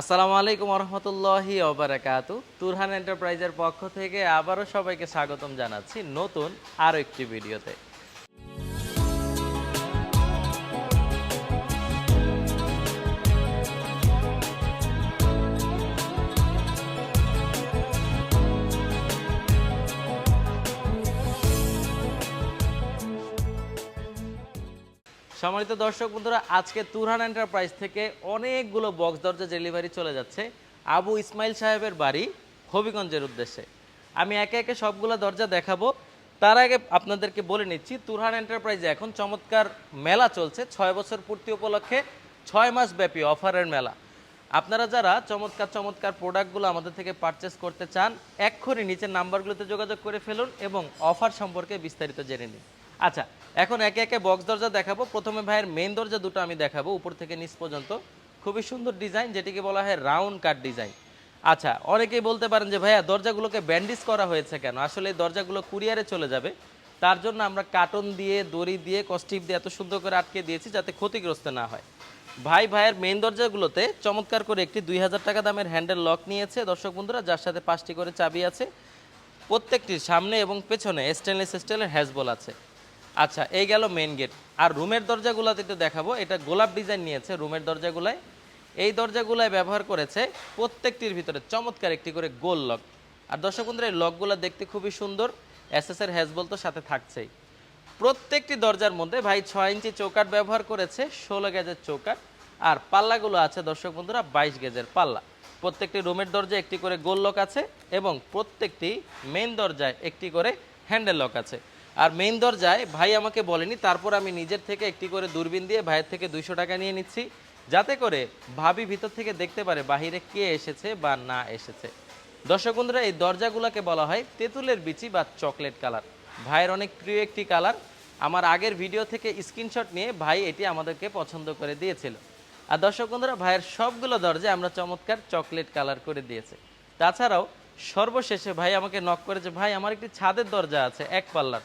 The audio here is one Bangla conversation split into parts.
আসসালামু আলাইকুম রহমতুল্লাহি অবরাকাতু তুরহান এন্টারপ্রাইজের পক্ষ থেকে আবারও সবাইকে স্বাগতম জানাচ্ছি নতুন আরও একটি ভিডিওতে। সম্মানিত দর্শক বন্ধুরা, আজকে তুরহান এন্টারপ্রাইজ থেকে অনেকগুলো বক্স দরজা ডেলিভারি চলে যাচ্ছে আবু ইসমাইল সাহেবের বাড়ি হবিগঞ্জের উদ্দেশ্যে। আমি একে একে সবগুলো দরজা দেখাবো। তার আগে আপনাদেরকে বলে নিচ্ছি, তুরহান এন্টারপ্রাইজে এখন চমৎকার মেলা চলছে। ছয় বছর পূর্তি উপলক্ষে ছয় মাস ব্যাপী অফারের মেলা। আপনারা যারা চমৎকার চমৎকার প্রোডাক্টগুলো আমাদের থেকে পারচেস করতে চান, এক্ষুনি নিচের নাম্বারগুলোতে যোগাযোগ করে ফেলুন এবং অফার সম্পর্কে বিস্তারিত জেনে নিন। আচ্ছা এখন একে একে বক্স দরজা দেখাবো। প্রথমে ভাইয়ের মেন দরজা দুটো আমি দেখাবো, উপর থেকে নিচ পর্যন্ত। খুবই সুন্দর ডিজাইন যেটিকে বলা হয় রাউন্ড কাট ডিজাইন আচ্ছা অনেকেই বলতে পারেন যে ভাইয়া, দরজাগুলোকে ব্যান্ডিজ করা হয়েছে কেন? আসলে এই দরজাগুলো কুরিয়ারে চলে যাবে। তার জন্য আমরা কার্টন দিয়ে, দড়ি দিয়ে কস্টিপ দিয়ে এত সুন্দর করে আটকে দিয়েছি যাতে ক্ষতিগ্রস্ত না হয়। ভাই, ভাইয়ের মেন দরজাগুলোতে চমৎকার করে একটি দুই হাজার টাকা দামের হ্যান্ডেল লক নিয়েছে। দর্শক বন্ধুরা, যার সাথে পাঁচটি করে চাবি আছে, প্রত্যেকটির সামনে এবং পেছনে স্টেনলেস স্টিলের হ্যাজবল আছে। আচ্ছা এই গেল মেন গেট আর রুমের দরজাগুলোতে একটু দেখাবো। এটা গোলাপ ডিজাইন নিয়েছে রুমের দরজাগুলায়। এই দরজাগুলায় ব্যবহার করেছে প্রত্যেকটির ভিতরে চমৎকার একটি করে গোল লক আর দর্শক বন্ধুরা, এই লকগুলো দেখতে খুবই সুন্দর। এসএসের হ্যাজবল তো সাথে থাকছেই। প্রত্যেকটি দরজার মধ্যে ভাই ছয় ইঞ্চি চৌকাট ব্যবহার করেছে, ষোলো গেজের চৌকাট। আর পাল্লাগুলো আছে দর্শক বন্ধুরা, বাইশ গেজের পাল্লা। প্রত্যেকটি রুমের দরজায় একটি করে গোল লক আছে এবং প্রত্যেকটি মেন দরজায় একটি করে হ্যান্ডেল লক আছে। আর মেইন দরজায় ভাই আমাকে বলেনি, তারপর আমি নিজের থেকে একটি করে দূরবীন দিয়ে ভাইয়ের থেকে দুইশো টাকা নিয়ে নিচ্ছি, যাতে করে ভাবি ভিতর থেকে দেখতে পারে বাহিরে কে এসেছে বা না এসেছে। দর্শক বন্ধুরা, এই দরজাগুলোকে বলা হয় তেঁতুলের বিচি বা চকলেট কালার। ভাইয়ের অনেক প্রিয় একটি কালার। আমার আগের ভিডিও থেকে স্ক্রিনশট নিয়ে ভাই এটি আমাদেরকে পছন্দ করে দিয়েছিল। আর দর্শক বন্ধুরা, ভাইয়ের সবগুলো দরজা আমরা চমৎকার চকলেট কালার করে দিয়েছে। তাছাড়াও সর্বশেষে ভাই আমাকে নক করেছে, ভাই, আমার একটি ছাদের দরজা আছে, এক পাল্লার।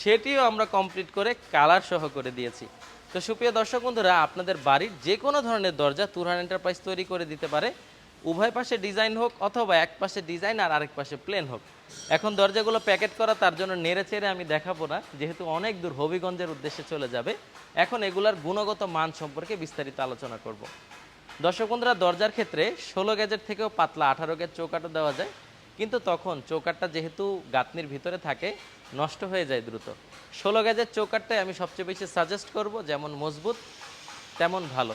সেটিও আমরা কমপ্লিট করে কালার সহ করে দিয়েছি। তো সুপ্রিয় দর্শক বন্ধুরা, আপনাদের বাড়ির যে কোনো ধরনের দরজা তুরহান এন্টারপ্রাইজ তৈরি করে দিতে পারে। উভয় পাশে ডিজাইন হোক অথবা এক পাশে ডিজাইন আর আরেক পাশে প্লেন হোক। এখন দরজাগুলো প্যাকেট করা তার জন্য নেড়ে চেড়ে আমি দেখাবো না, যেহেতু অনেক দূর হবিগঞ্জের উদ্দেশ্যে চলে যাবে। এখন এগুলার গুণগত মান সম্পর্কে বিস্তারিত আলোচনা করব। দর্শক বন্ধুরা, দরজার ক্ষেত্রে ষোলো গেজের থেকেও পাতলা আঠারো গেজ চৌকাটও দেওয়া যায়। কিন্তু তখন চৌকাটটা যেহেতু গাঁথনির ভিতরে থাকে, নষ্ট হয়ে যায় দ্রুত। ষোলো গেজের চৌকাটটাই আমি সবচেয়ে বেশি সাজেস্ট করব, যেমন মজবুত, তেমন ভালো।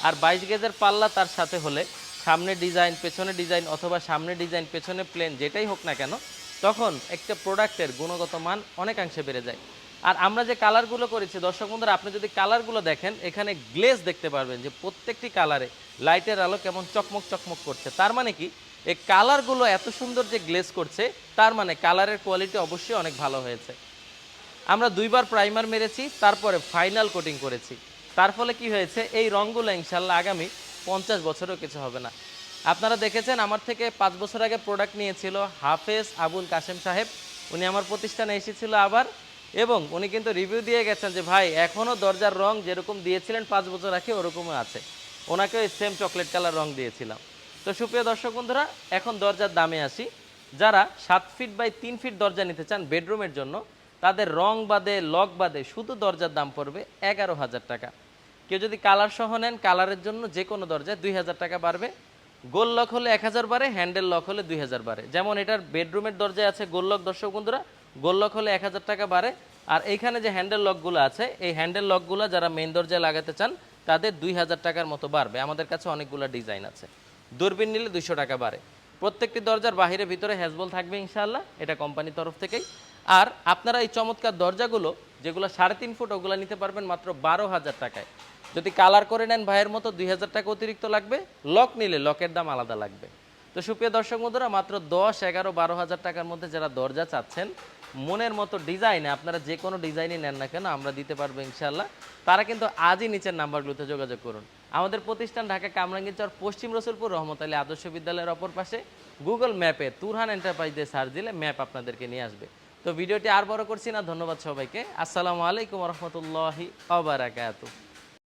আর বাইশ গেজের পাল্লা তার সাথে হলে, সামনে ডিজাইন, পেছনে ডিজাইন অথবা সামনে ডিজাইন, পেছনে প্লেন, যেটাই হোক না কেন, তখন একটা প্রোডাক্টের গুণগত মান অনেকাংশে বেড়ে যায়। আর আমরা যে কালারগুলো করেছি, দর্শক বন্ধুরা, আপনি যদি কালারগুলো দেখেন, এখানে গ্লেজ দেখতে পারবেন যে প্রত্যেকটি কালারে লাইটের আলো কেমন চকমক চকমক করছে। তার মানে কি? এই কালারগুলো এত সুন্দর যে গ্লেজ করছে, তার মানে কালারের কোয়ালিটি অবশ্যই অনেক ভালো হয়েছে। আমরা দুইবার প্রাইমার মেরেছি, তারপরে ফাইনাল কোটিং করেছি। তার ফলে কি হয়েছে? এই রঙগুলো ইনশাল্লাহ আগামী পঞ্চাশ বছরও কিছু হবে না। আপনারা দেখেছেন, আমার থেকে পাঁচ বছর আগে প্রোডাক্ট নিয়েছিল হাফেজ আবুল কাশেম সাহেব। উনি আমার প্রতিষ্ঠানে এসেছিল আবার। এবং উনি কিন্তু রিভিউ দিয়ে গেছেন যে, ভাই এখনও দরজার রং যেরকম দিয়েছিলেন পাঁচ বছর আগে, ওরকমই আছে। ওনাকে ওই সেম চকলেট কালার রং দিয়েছিলাম। তো সুপ্রিয় দর্শক বন্ধুরা, এখন দরজার দামে আসি। যারা সাত ফিট বাই তিন ফিট দরজা নিতে চান বেডরুমের জন্য, তাদের রং বাদে লক বাদে, শুধু দরজার দাম পড়বে এগারো হাজার টাকা। কেউ যদি কালার সহ নেন কালারের জন্য যে কোনো দরজায় দুই হাজার টাকা বাড়বে। গোল লক হলে এক হাজার বাড়ে হ্যান্ডেল লক হলে দুই হাজার বাড়ে। যেমন এটার বেডরুমের দরজায় আছে গোল লক দর্শক বন্ধুরা গোল লক হলে এক হাজার টাকা বাড়ে। আর এইখানে যে হ্যান্ডেল লকগুলো আছে, এই হ্যান্ডেল লকগুলো যারা মেন দরজায় লাগাতে চান, তাদের দুই হাজার টাকার মতো বাড়বে। আমাদের কাছে অনেকগুলো ডিজাইন আছে। দূরবীন নিলে দুইশো টাকা বাড়ে। প্রত্যেকটি দরজার বাহিরে ভিতরে হ্যাজবল থাকবে ইনশাল্লাহ এটা কোম্পানির তরফ থেকেই। আর আপনারা এই চমৎকার দরজাগুলো, যেগুলো সাড়ে তিন ফুট, ওগুলো নিতে পারবেন মাত্র বারো হাজার টাকায়। যদি কালার করে নেন ভাইয়ের মতো, দুই হাজার টাকা অতিরিক্ত লাগবে। লক নিলে লকের দাম আলাদা লাগবে। তো সুপ্রিয় দর্শক বন্ধুরা, মাত্র দশ, এগারো, বারো হাজার টাকার মধ্যে যারা দরজা চাচ্ছেন মনের মতো ডিজাইনে আপনারা যে কোনো ডিজাইনই নেন না কেন, আমরা দিতে পারব ইনশাল্লাহ তারা কিন্তু আজই নিচের নাম্বারগুলোতে যোগাযোগ করুন। আমাদের প্রতিষ্ঠান ঢাকা কামরাঙ্গীরচর পশ্চিম রসুলপুর রহমত আলী আদর্শ বিদ্যালয়ের অপর পাশে গুগল ম্যাপে তুরহান এন্টারপ্রাইজ দিয়ে সার্চ দিলে ম্যাপ আপনাদেরকে নিয়ে আসবে। তো ভিডিওটি আর বড় করছি না, ধন্যবাদ সবাইকে। আসসালামু আলাইকুম রহমতুল্লাহি আবরাকাতু